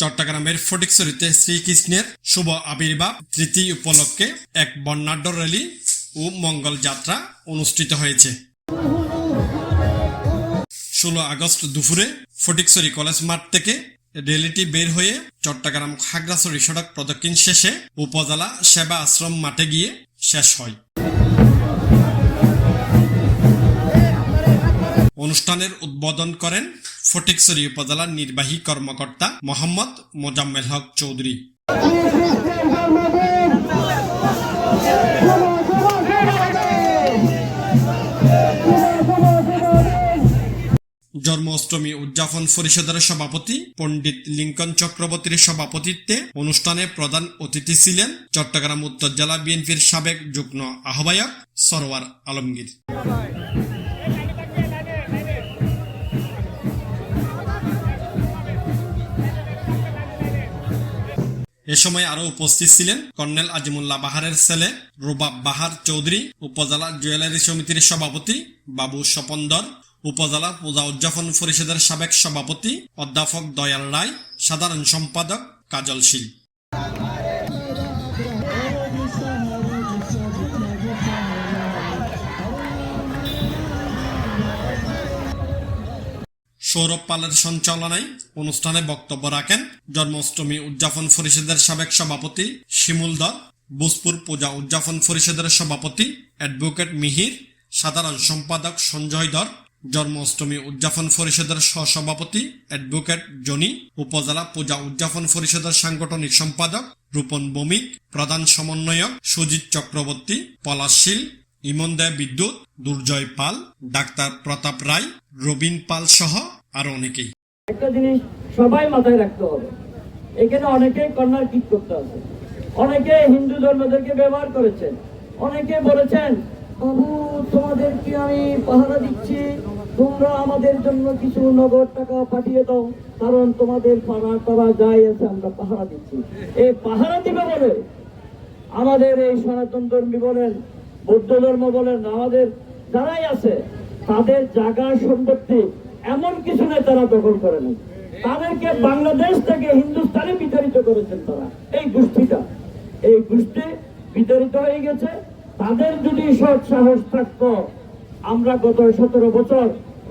চট্টগ্রামের ফটিকছড়িতে শ্রীকৃষ্ণের শুভ আবির্ভাব তৃতীয় উপলক্ষে এক বর্ণাঢ্য র্যালি ও মঙ্গল যাত্রা অনুষ্ঠিত হয়েছে। ষোলো আগস্ট দুপুরে ফটিকছড়ি কলেজ মাঠ থেকে র্যালিটি বের হয়ে চট্টগ্রাম খাগড়াছড়ি সড়ক প্রদক্ষিণ শেষে উপজেলা সেবা আশ্রম মাঠে গিয়ে শেষ হয়। অনুষ্ঠানের উদ্বোধন করেন ফটিকছড়ি উপজেলার নির্বাহী কর্মকর্তা মোহাম্মদ মোজাম্মেল হক চৌধুরী। জন্মাষ্টমী উদযাপন পরিষদের সভাপতি পণ্ডিত লিঙ্কন চক্রবর্তীর সভাপতিত্বে অনুষ্ঠানে প্রধান অতিথি ছিলেন চট্টগ্রাম উত্তর জেলা বিএনপির সাবেক যুগ্ম আহ্বায়ক সরোয়ার আলমগীর। এ সময় আরও উপস্থিত ছিলেন কর্নেল আজিমুল্লাহ বাহারের ছেলে রুবাব বাহার চৌধুরী, উপজেলা জুয়েলারি সমিতির সভাপতি বাবু স্বপন্দর, উপজেলা পূজা উদযাপন পরিষদের সাবেক সভাপতি অধ্যাপক দয়াল রায়, সাধারণ সম্পাদক কাজল শীল। সৌরভ পালের সঞ্চালনায় অনুষ্ঠানে বক্তব্য রাখেন জন্মাষ্টমী উদযাপন পরিষদের সাবেক সভাপতি শিমুল দর বুসপুর পূজা উদযাপন পরিষদের সভাপতি অ্যাডভোকেট মিহির, সাধারণ সম্পাদক সঞ্জয় দর জন্মাষ্টমী উদযাপন পরিষদের সহসভাপতি অ্যাডভোকেট জনি, উপজেলা পূজা উদযাপন পরিষদের সাংগঠনিক সম্পাদক রূপন বমিক প্রধান সমন্বয়ক সুজিত চক্রবর্তী পলাশশীল ইমন দেয় বিদ্যুৎ, দুর্জয় পাল, ডাক্তার প্রতাপ রায়, রবীন পাল সহ আরও অনেকেই। একটা জিনিস সবাই মাথায় রাখতে হবে। এখানে অনেকে কর্নার কিক করতে আছে অনেকে হিন্দু ধর্মদেরকে ব্যবহার করেছেন। অনেকে বলেছেন, বাবু, তোমাদেরকে আমি পাহারা দিচ্ছি। তোমরা আমাদের জন্য কিছু নগদ টাকা পাঠিয়ে দাও। কারণ তোমাদের পাড়া টাড়া যাই আছে, আমরা পাহারা দিচ্ছি। এই পাহারা দিবে বলে? আমাদের এই সনাতন ধর্মী বলেন, বৌদ্ধ ধর্ম বলেন, আমাদের যারাই আছে, তাদের জায়গা সম্পত্তি এমন কিছু নেতারা দখল করে নাই। তাদেরকে বাংলাদেশ থেকে হিন্দুস্তানে বিতাড়িত করেছেন তারা। এই গোষ্ঠীটা, এই গোষ্ঠী বিতাড়িত হয়ে গেছে। তাদের যদি সৎ সাহস থাকতো, আমরা গত সতেরো বছর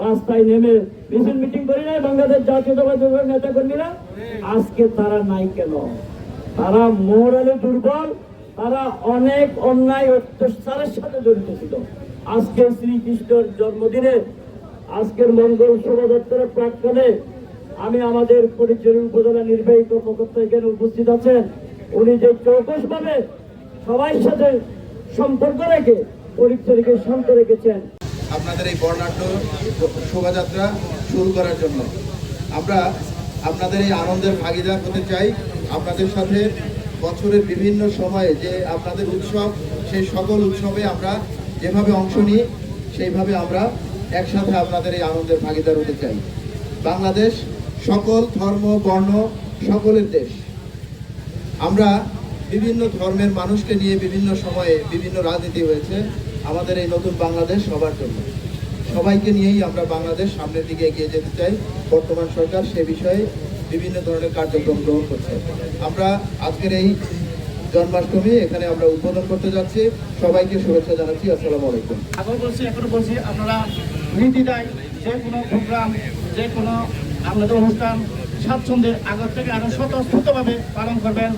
রাস্তায় নেমে মিছিল মিটিং করি নাই বাংলাদেশ জাতীয়তাবাদী নেতা কর্মীরা আজকে তারা নাই কেন? তারা মোরালে দুর্বল, তারা অনেক অন্যায় অত্যাচারের সাথে জড়িত ছিল। আজকে শ্রীকৃষ্ণের জন্মদিনে আজকের মঙ্গল শোভাযাত্রার প্রাক্কালে আমি আমাদের পরিচয় উপজেলা নির্বাহী কর্মকর্তা এখানে উপস্থিত আছেন। উনি যে চৌকস ভাবে সবাই সাথে সম্পর্ক রেখে, পরিচয়কে শান্ত রেখেছেন। আপনাদের এই বর্ণাঢ্য শোভাযাত্রা শুরু করার জন্য আমরা আপনাদের এই আনন্দের ভাগিদার হতে চাই। আপনাদের সাথে বছরের বিভিন্ন সময়ে যে আপনাদের উৎসব, সেই সকল উৎসবে আমরা যেভাবে অংশ নিই, সেইভাবে আমরা একসাথে আপনাদের এই আনন্দের ভাগিদার হতে চাই। বাংলাদেশ সকল ধর্ম, বর্ণ, সকলের দেশ। আমরা বিভিন্ন ধর্মের মানুষকে নিয়ে বিভিন্ন সময়ে বিভিন্ন রাজনীতি হয়েছে। আমাদের এই নতুন বাংলাদেশ সবার জন্য। সবাইকে নিয়েই আমরা বাংলাদেশ সামনের দিকে এগিয়ে যেতে চাই। বর্তমান সরকার সে বিষয়ে বিভিন্ন ধরনের কার্যক্রম গ্রহণ করছে। আমরা আজকের এই জন্মাষ্টমী এখানে আমরা উদ্বোধন করতে যাচ্ছি। সবাইকে শুভেচ্ছা জানাচ্ছি। আসসালামু আলাইকুম। আগেও বলছি, এখনও বলছি, আপনারা নীতিদায় যে কোনো প্রোগ্রাম, যে কোনো আপনাদের অনুষ্ঠান, স্বাচ্ছন্দ্যের আগের থেকে আরও স্বতঃস্ফূর্তভাবে পালন করবেন।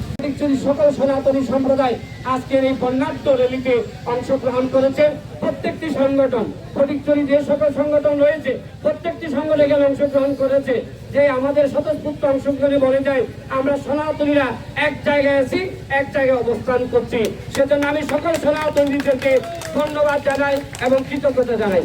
সকল সনাতনী সম্প্রদায় আজকের এই বর্ণাঢ্য র্যালিতে অংশগ্রহণ করেছে প্রত্যেকটি সংগঠন। ফটিকছড়ি যে সকল সংগঠন রয়েছে, প্রত্যেকটি সংগঠন এখানে অংশগ্রহণ করেছে। যে আমাদের স্বতঃস্ফূর্ত অংশগ্রহণে বলে যায়, আমরা সনাতনীরা এক জায়গায় আছি, এক জায়গায় অবস্থান করছি। সেজন্য আমি সকল সনাতনীদেরকে ধন্যবাদ জানাই এবং কৃতজ্ঞতা জানাই।